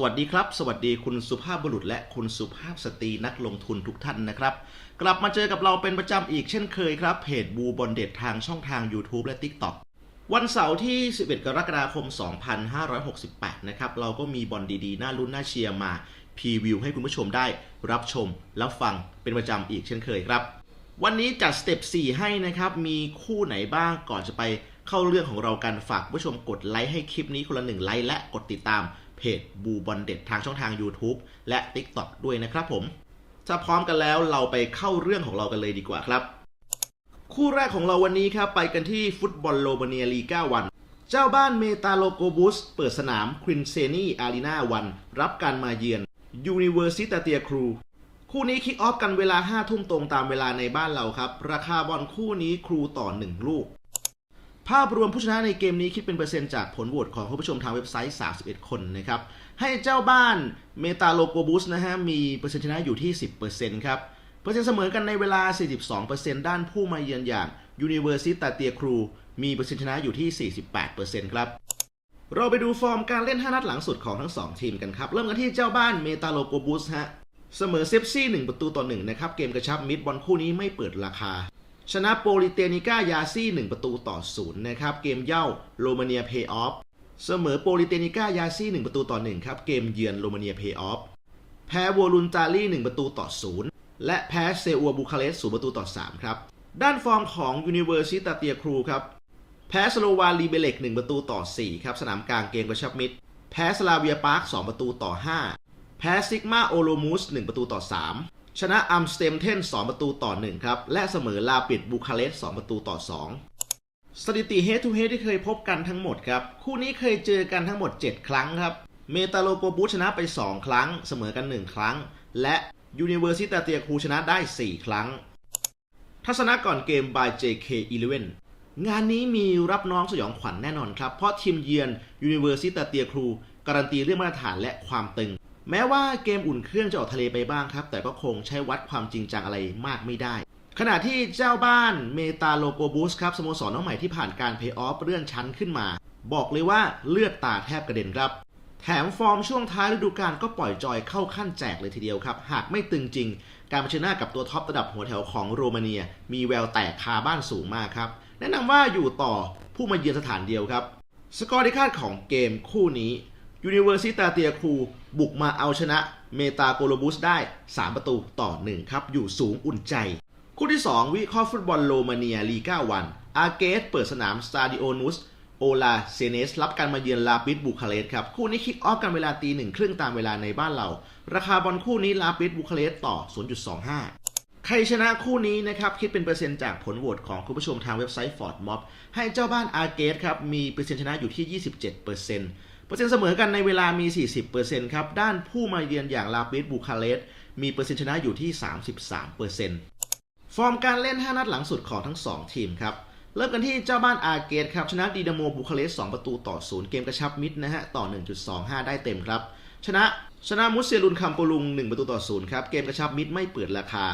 สวัสดีครับ สวัสดีคุณสุภาพบุรุษและคุณสุภาพสตรีนักลงทุนทุกท่านนะครับ กลับมาเจอกับเราเป็นประจำอีกเช่นเคยครับเพจบูบอลเด็ดทางช่องทาง YouTube และ TikTok วันเสาร์ที่ 11 กรกฎาคม 2568 นะครับ เราก็มีบอลดีๆ น่าลุ้นน่าเชียร์มาพรีวิวให้คุณผู้ชมได้รับชมรับฟังเป็นประจำอีกเช่นเคยครับ วันนี้จัดสเต็ป 4 ให้นะครับ มีคู่ไหนบ้างก่อนจะไปเข้าเรื่องของเรากันฝากผู้ชมกดไลค์ให้คลิปนี้คนละหนึ่งไลค์และกดติดตาม เพจบูบอลเด็ดทางช่องทาง YouTube และ TikTok ด้วยนะครับผมถ้าพร้อมกันแล้วเราไปเข้าเรื่องของเรากันเลยดีกว่าครับ คู่แรกของเราวันนี้ครับไปกันที่ฟุตบอลโลมาเนียลีก้าวัน เจ้าบ้านเมตาโลโกบุสเปิดสนามควินเซนีอารีนาวัน รับการมาเยือนยูนิเวอร์ซิตาเตียครูคู่นี้คิกออฟกันเวลา5ทุ่มตรงตามเวลาในบ้านเราครับ ราคาบอลคู่นี้ครูต่อ 1 ลูก ภาพรวมผู้ชนะในเกมนี้คิดเป็นเปอร์เซ็นต์จากผลโหวตของผู้ชมทางเว็บไซต์ 31 คนนะครับ ให้เจ้าบ้านเมตาโลโกบุสนะฮะ มีเปอร์เซ็นต์ชนะอยู่ที่ 10%ครับ เปอร์เซ็นต์เสมอกันในเวลา 42%ด้านผู้มาเยือนอย่างยูนิเวอร์ซิตาเตียครู มีเปอร์เซ็นต์ชนะอยู่ที่ 48%ครับ เราไปดูฟอร์มการเล่น 5 นัดหลังสุดของทั้ง 2 ทีมกันครับ เริ่มกันที่เจ้าบ้านเมตาโลโกบุสฮะ เสมอเซฟซี่ 1 ประตูต่อ 1 นะครับ เกมกระชับมิดบอลคู่นี้ไม่เปิดราคา ชนะโปลิเตนิก้ายาซี่ 1 ประตูต่อ 0 นะครับ เกมเย่าโรมาเนียเพย์ออฟเสมอโปลิเตนิก้ายาซี่ 1 ประตูต่อ 1 ครับ เกมเยือนโรมาเนียเพย์ออฟแพ้วอลุนตาลี่ 1 ประตูต่อ 0 และแพ้เซอัวบูคาเรสต์0ประตูต่อ 3 ครับ ด้านฟอร์มของยูนิเวอร์ซิตาเตียครูครับ แพ้สโลวาลีเบเล็ก1 ประตูต่อ 4 ครับ สนามกลางเกมกระชับมิดแพ้สลาเวียปาร์ค 2 ประตูต่อ 5 แพ้ซิกมาโอโลมูส 1 ประตูต่อ 3 ชนะอัมสเตมเทน 2 ประตูต่อ 1 ครับ และเสมอลาปิดบูคาเรสต์2 ประตูต่อ 2 สถิติ head to h e a ที่เคยพบกันทั้งหมดครับ คู่นี้เคยเจอกันทั้งหมด 7 ครั้งครับ เมตาโลโกบูชนะไป 2 ครั้ง เสมอกัน 1 ครั้ง และยูนิเวอร์ซิตาเตียคูชนะได้ 4 ครั้ง ทัศนะก่อนเกม by JK11 งานนี้มีรับน้องสยองขวัญแน่นอนครับ เพราะทีมเยือน University เตียครูการันตีเรื่องมาตรฐานและความตึง แม้ว่าเกมอุ่นเครื่องจะออกทะเลไปบ้างครับ แต่ก็คงใช้วัดความจริงจังอะไรมากไม่ได้ ขณะที่เจ้าบ้านเมตาโลโกบูสครับสโมสรน้องใหม่ที่ผ่านการเพย์ออฟเลื่อนชั้นขึ้นมา บอกเลยว่าเลือดตาแทบกระเด็นครับ แถมฟอร์มช่วงท้ายฤดูกาลก็ปล่อยจอยเข้าขั้นแจกเลยทีเดียวครับ หากไม่ตึงจริง การเผชิญหน้ากับตัวท็อประดับหัวแถวของโรมาเนีย มีแววแตกคาบ้านสูงมากครับแนะนำว่าอยู่ต่อผู้มาเยือนสถานเดียวครับ สกอร์ที่คาดของเกมคู่นี้ University เตียครูบุกมาเอาชนะเมตาโกโลบุสได้ 3 ประตูต่อ 1 ครับ อยู่สูงอุ่นใจ คู่ที่ 2 วิเคราะห์ฟุตบอลโรมาเนียลีกาวัน อาเกสเปิดสนามสตาดิโอนุสโอลาเซเนส รับการมาเยือนลาปิดบูคาเรสครับ คู่นี้คิกออฟกันเวลาตีหนึ่งครึ่งตามเวลาในบ้านเรา ราคาบอลคู่นี้ลาปิดบูคาเรสต์ต่อ 0.25 ใครชนะคู่นี้นะครับ คิดเป็นเปอร์เซ็นต์จากผลโหวตของคุณผู้ชมทางเว็บไซต์ Ford Mob ให้เจ้าบ้านอาเกสครับ มีเปอร์เซ็นต์ชนะอยู่ที่ 27%เปอร์ เปอร์เซ็นต์เสมอกันในเวลามี 40%ครับ ด้านผู้มาเยือนอย่างลาปิดบูคาเรสมีเปอร์เซ็นต์ชนะอยู่ที่ 33%ฟอร์มการเล่น 5 นัดหลังสุดของทั้ง 2 ทีมครับ เริ่มกันที่เจ้าบ้านอาเกตครับ ชนะดีดาโมบูคาเรส2ประตูต่อ 0 เกมกระชับมิดนะฮะ ต่อ 1.25 ได้เต็มครับ ชนะชนะมุสเซลุนคัมโปลุง 1 ประตูต่อ 0 ครับ เกมกระชับมิดไม่เปิดราคา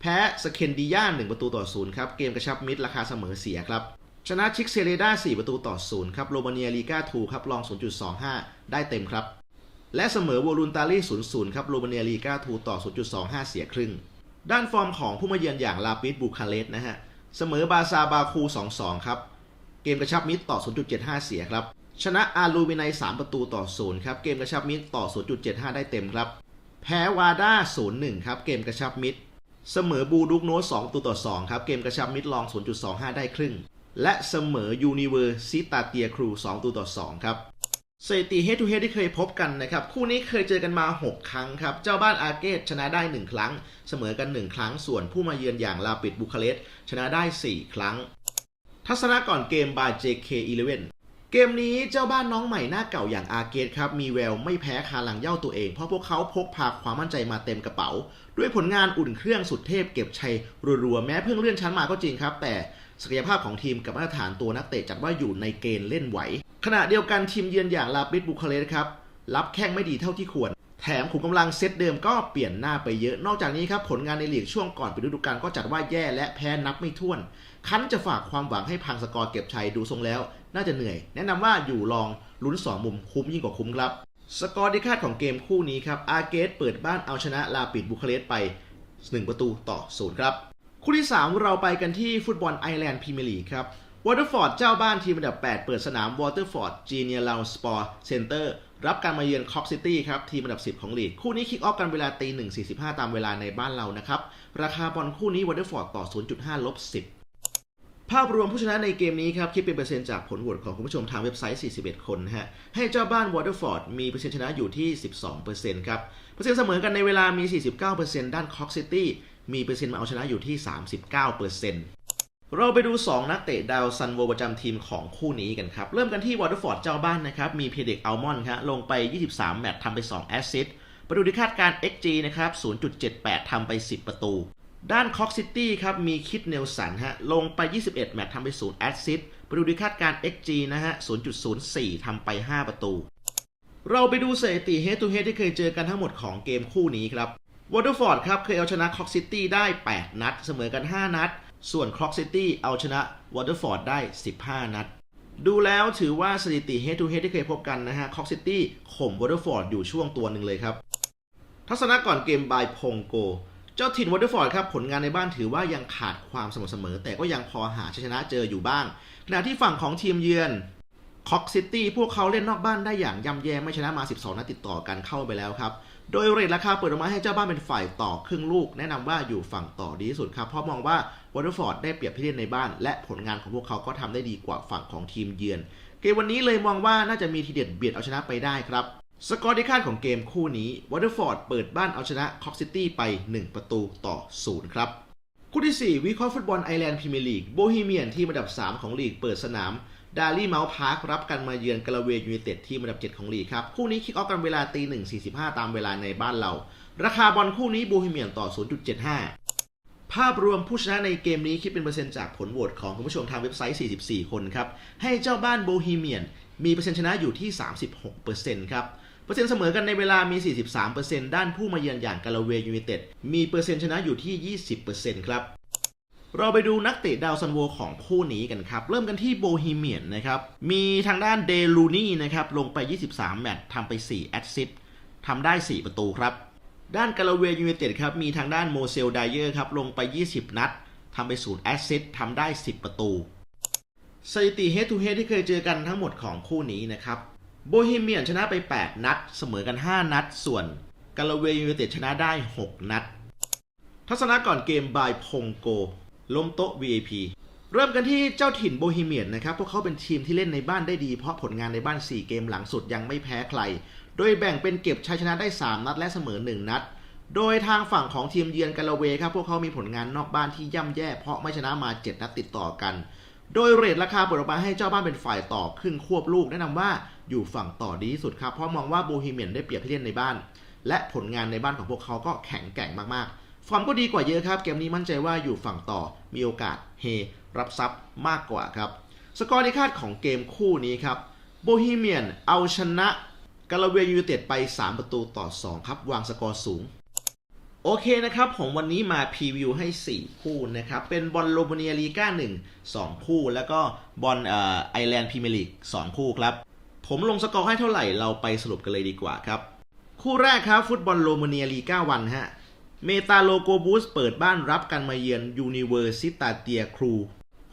แพ้สเคนดิย่า1ประตูต่อ 0 ครับ เกมกระชับมิดราคาเสมอเสียครับ ชนะชิกเซเลดา4 ประตูต่อ 0 ครับโรมาเนียลีกา2ครับลอง 0.25 ได้เต็มครับ และเสมอวอลุนตาลี0-0 ครับโรมาเนียลีกา2ต่อ 0.25 เสียครึ่ง ด้านฟอร์มของผู้มาเยือนอย่างลาปิดบูคาเรส์นะฮะ เสมอบาซาบาคู 2-2 ครับ เกมกระชับมิดต่อ 0.75 เสียครับ ชนะอาลูมิไน3ประตูต่อ 0 ครับ เกมกระชับมิดต่อ 0.75 ได้เต็มครับ แพ้วาด้า 0-1 ครับ เกมกระชับมิดเสมอบูดุกโนส2ประตูต่อ 2 ครับ เกมกระชับมิดลอง 0.25 ได้ครึ่ง และเสมอยูนิเวอร์ซิตาเตียครู2ประตูต่อ2ครับสถิติ head to head ที่เคยพบกันนะครับ คู่นี้เคยเจอกันมา 6 ครั้งครับ เจ้าบ้านอาเกตชนะได้ 1 ครั้ง เสมอกัน 1 ครั้ง ส่วนผู้มาเยือนอย่างลาปิดบูคาเรสชนะได้ 4 ครั้ง ทัศนะก่อนเกม by JK11 เกมนี้เจ้าบ้านน้องใหม่หน้าเก่าอย่างอาเกตครับ มีแววไม่แพ้คาหลังเย่าตัวเอง เพราะพวกเขาพกพาความมั่นใจมาเต็มกระเป๋า ด้วยผลงานอุ่นเครื่องสุดเทพเก็บชัยรัวๆแม้เพิ่งเลื่อนชั้นมาก็จริงครับ แต่ ศักยภาพของทีมกับมาตรฐานตัวนักเตะจัดว่าอยู่ในเกณฑ์เล่นไหว ขณะเดียวกันทีมเยือนอย่างลาปิดบูคาเรสครับรับแข้งไม่ดีเท่าที่ควร แถมขุมกำลังเซตเดิมก็เปลี่ยนหน้าไปเยอะ นอกจากนี้ครับผลงานในลีกช่วงก่อนปิดฤดูกาลก็จัดว่าแย่และแพ้นับไม่ถ้วน คันจะฝากความหวังให้พังสกอร์เก็บชัยดูทรงแล้ว น่าจะเหนื่อย แนะนำว่าอยู่ลองลุ้นสองมุมคุ้มยิ่งกว่าคุ้มครับ สกอร์ที่คาดของเกมคู่นี้ครับอาร์เกสเปิดบ้านเอาชนะลาปิดบุคาเรสไป 1 ประตูต่อ0ครับ คู่ที่ 3 เราไปกันที่ฟุตบอลไอร์แลนด์พรีเมียร์ลีกครับวอเตอร์ฟอร์ดเจ้าบ้านทีมอันดับ 8 เปิดสนามวอเตอร์ฟอร์ดจีเนียลาวสปอร์เซ็นเตอร์รับการมาเยือนคอกซิตี้ครับ ทีมอันดับ 10 ของลีก คู่นี้คิกออฟกันเวลาตี1.45ตามเวลาในบ้านเรานะครับ ราคาบอลคู่นี้วอเตอร์ฟอร์ดต่อ 0.5ลบ10 ภาพรวมผู้ชนะในเกมนี้ครับ คิดเป็นเปอร์เซ็นต์จากผลโหวตของคุณผู้ชมทางเว็บไซต์ 41 คนนะฮะ ให้เจ้าบ้านวอเตอร์ฟอร์ดมีเปอร์เซ็นต์ชนะอยู่ที่ 12%ครับ เปอร์เซ็นต์เสมอกันในเวลามี 49%ด้านคอกซิตี้ มีเปอร์เซ็นต์มาเอาชนะอยู่ที่ 39%เราไปดู 2 นักเตะดาวซันโวประจำทีมของคู่นี้กันครับ เริ่มกันที่วอเตอร์ฟอร์ดเจ้าบ้านนะครับ มีเพเด็กอัลมอนด์ครับลงไป 23 แมตช์ทำไป 2 แอสซิสต์ประตูที่คาดการ XG นะครับ 0.78 ทำไป 10 ประตู ด้านคอกซิตี้ครับ มีคิดเนลสันฮะลงไป 21 แมตช์ทำไป 0 แอสซิสต์ประตูที่คาดการ XG นะฮะ 0.04 ทำไป 5 ประตู เราไปดูสถิติ head to head ที่เคยเจอกันทั้งหมดของเกมคู่นี้ครับ วอเตอร์ฟอร์ดครับเคยเอาชนะคอกซิตี้ได้ 8 นัด เสมอกัน 5 นัด ส่วนคอกซิตี้เอาชนะวอเตอร์ฟอร์ดได้ 15 นัด ดูแล้วถือว่าสถิติ head to head ที่เคยพบกันนะฮะคอกซิตี้ข่มวอเตอร์ฟอร์ดอยู่ช่วงตัวหนึ่งเลยครับ ทัศนะก่อนเกมบายพงโก เจ้าถิ่นวอเตอร์ฟอร์ดครับผลงานในบ้านถือว่ายังขาดความสม่ำเสมอ แต่ก็ยังพอหาชัยชนะเจออยู่บ้างขณะที่ฝั่งของทีมเยือน คอกซิตี้พวกเขาเล่นนอกบ้านได้อย่างย่ำแย่ไม่ชนะมา 12 นัดติดต่อกันเข้าไปแล้วครับ โดยเรทราคาเปิดออกมาให้เจ้าบ้านเป็นฝ่ายต่อครึ่งลูก แนะนำว่าอยู่ฝั่งต่อดีที่สุดครับ เพราะมองว่าวอเตอร์ฟอร์ดได้เปรียบที่เล่นในบ้าน และผลงานของพวกเขาก็ทำได้ดีกว่าฝั่งของทีมเยือน เกมวันนี้เลยมองว่าน่าจะมีทีเด็ดเบียดเอาชนะไปได้ครับสกอร์ที่คาดของเกมคู่นี้วอเตอร์ฟอร์ดเปิดบ้านเอาชนะคอกซิตี้ไป 1 ประตูต่อ 0 ครับคู่ที่ 4 วิเคราะห์ฟุตบอลไอร์แลนด์พรีเมียร์ลีกโบฮีเมียนที่อันดับ 3 ของลีกเปิดสนาม ดารี่เมาส์พาร์ครับกันมาเยือนกาลาเวยูไนเต็ดที่อันดับ 7 ของลีกครับ คู่นี้คิกออฟกันเวลาตี 1.45 ตามเวลาในบ้านเรา ราคาบอลคู่นี้โบฮีเมียนต่อ 0.75 ภาพรวมผู้ชนะในเกมนี้คิดเป็นเปอร์เซ็นต์จากผลโหวตของคุณผู้ชมทางเว็บไซต์ 44 คนครับ ให้เจ้าบ้านโบฮีเมียน มีเปอร์เซ็นต์ชนะอยู่ที่ 36%ครับเปอร์เซ็นต์เสมอกันในเวลามี 43%ด้านผู้มาเยือนอย่างกาลาเวยูไนเต็ดมีเปอร์เซ็นต์ชนะอยู่ที่ 20%ครับ เราไปดูนักเตะดาวซันโวของคู่นี้กันครับ เริ่มกันที่โบฮีเมียนนะครับ มีทางด้านเดลูนี่นะครับ ลงไป 23 แมตช์ทำไป 4 แอสซิสต์ทำได้ 4 ประตูครับ ด้านกาลาเวยูไนเต็ดครับ มีทางด้านโมเซลไดเยอร์ครับ ลงไป 20 นัดทำไป 0 แอสซิสต์ทำได้ 10 ประตู สถิติ head to head ที่เคยเจอกันทั้งหมดของคู่นี้นะครับโบฮีเมียนชนะไป 8 นัด เสมอกัน 5 นัด ส่วนกาลาเวยูไนเต็ดชนะได้ 6 นัด ทัศนะก่อนเกมบายพงโก ล้มโต๊ะ VIP เริ่มกันที่เจ้าถิ่นโบฮีเมียนนะครับ พวกเขาเป็นทีมที่เล่นในบ้านได้ดี เพราะผลงานในบ้าน 4 เกมหลังสุดยังไม่แพ้ใคร โดยแบ่งเป็นเก็บชัยชนะได้ 3 นัดและเสมอ 1 นัด โดยทางฝั่งของทีมเยือนกาลาเวครับ พวกเขามีผลงานนอกบ้านที่ย่ำแย่ เพราะไม่ชนะมา 7 นัดติดต่อกัน โดยเรทราคาเปิดออกมาให้เจ้าบ้านเป็นฝ่ายต่อครึ่งควบลูกแนะนำว่าอยู่ฝั่งต่อดีที่สุดครับ เพราะมองว่าโบฮีเมียนได้เปรียบที่เล่นในบ้าน และผลงานในบ้านของพวกเขาก็แข็งแกร่งมากๆ ฟอร์มก็ดีกว่าเยอะครับ เกมนี้มั่นใจว่าอยู่ฝั่งต่อมีโอกาสเฮรับทรัพย์มากกว่าครับ สกอร์ที่คาดของเกมคู่นี้ครับโบฮีเมียนเอาชนะกาลาเวียยูเต็ดไป 3 ประตูต่อ 2 ครับ วางสกอร์สูง โอเคนะครับผมวันนี้มาพรีวิวให้ 4 คู่นะครับ เป็นบอลโรมาเนียลีก้า1 2 คู่ แล้วก็บอลไอร์แลนด์พรีเมียร์ลีก 2 คู่ครับ ผมลงสกอร์ให้เท่าไหร่เราไปสรุปกันเลยดีกว่าครับ คู่แรกครับฟุตบอลโรมาเนียลีก้าวันฮะ เมตาโลโกบูสเปิดบ้านรับกันมาเยือนยูนิเวอร์ซิตาเตียครู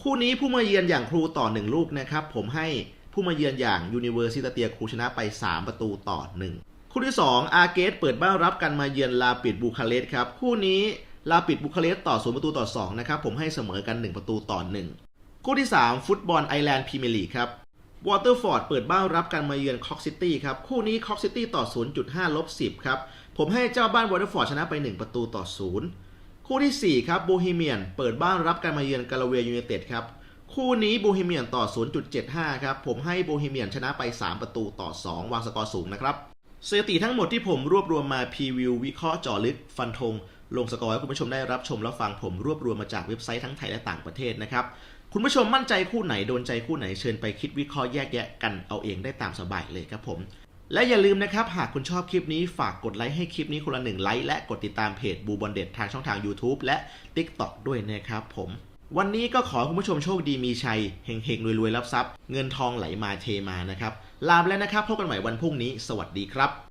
คู่นี้ผู้มาเยือนอย่างครูต่อ 1 ลูกนะครับ ผมให้ผู้มาเยือนอย่างยูนิเวอร์ซิตาเตียครูชนะไป 3 ประตูต่อ 1 คู่ที่ 2 อาร์เกสเปิดบ้านรับกันมาเยือนลาปิดบูคาเรสครับ คู่นี้ลาปิดบูคาเรสต์ต่อ 0 ประตูต่อ 2 นะครับ ผมให้เสมอกัน 1 ประตูต่อ 1 คู่ที่ 3 ฟุตบอลไอร์แลนด์พรีเมียร์ลีกครับวอเตอร์ฟอร์ดเปิดบ้านรับการมาเยือนคอกซิตี้ครับ คู่นี้คอกซิตี้ต่อ 0.5ลบ10 ครับ ผมให้เจ้าบ้านวอเตอร์ฟอร์ดชนะไป 1 ประตูต่อ 0 คู่ทีสี่4 ครับโบฮีเมียน เปิดบ้านรับการมาเยือนกาลาเวยูไนเต็ดครับ คู่นี้โบฮีเมียนต่อ 0.75 ครับ ผมให้โบฮีเมียนชนะไป 3 ประตูต่อ 2 วางสกอร์สูงนะครับสถิติทั้งหมดที่ผมรวบรวมมาพรีวิววิเคราะห์จาะลึกฟันธงลงสกอร์ให้คุณผู้ชมได้รับชมและฟังผมรวบรวมมาจากเว็บไซต์ทั้งไทยและต่างประเทศนะครับคุณผู้ชมมั่นใจคู่ไหนโดนใจคู่ไหนเชิญไปคิดวิเคราะห์แยกแยะกันเอาเองได้ตามสบายเลยครับผม และอย่าลืมนะครับ หากคุณชอบคลิปนี้ฝากกดไลค์ให้คลิปนี้คนละหนึ่งไลค์และกดติดตามเพจบูบอลเด็ดทางช่องทาง YouTube และ TikTok ด้วยนะครับผม วันนี้ก็ขอคุณผู้ชมโชคดีมีชัยเฮงๆรวยๆรับทรัพย์ เงินทองไหลมาเทมานะครับลาไปแล้วนะครับพบกันใหม่วันพรุ่งนี้ สวัสดีครับ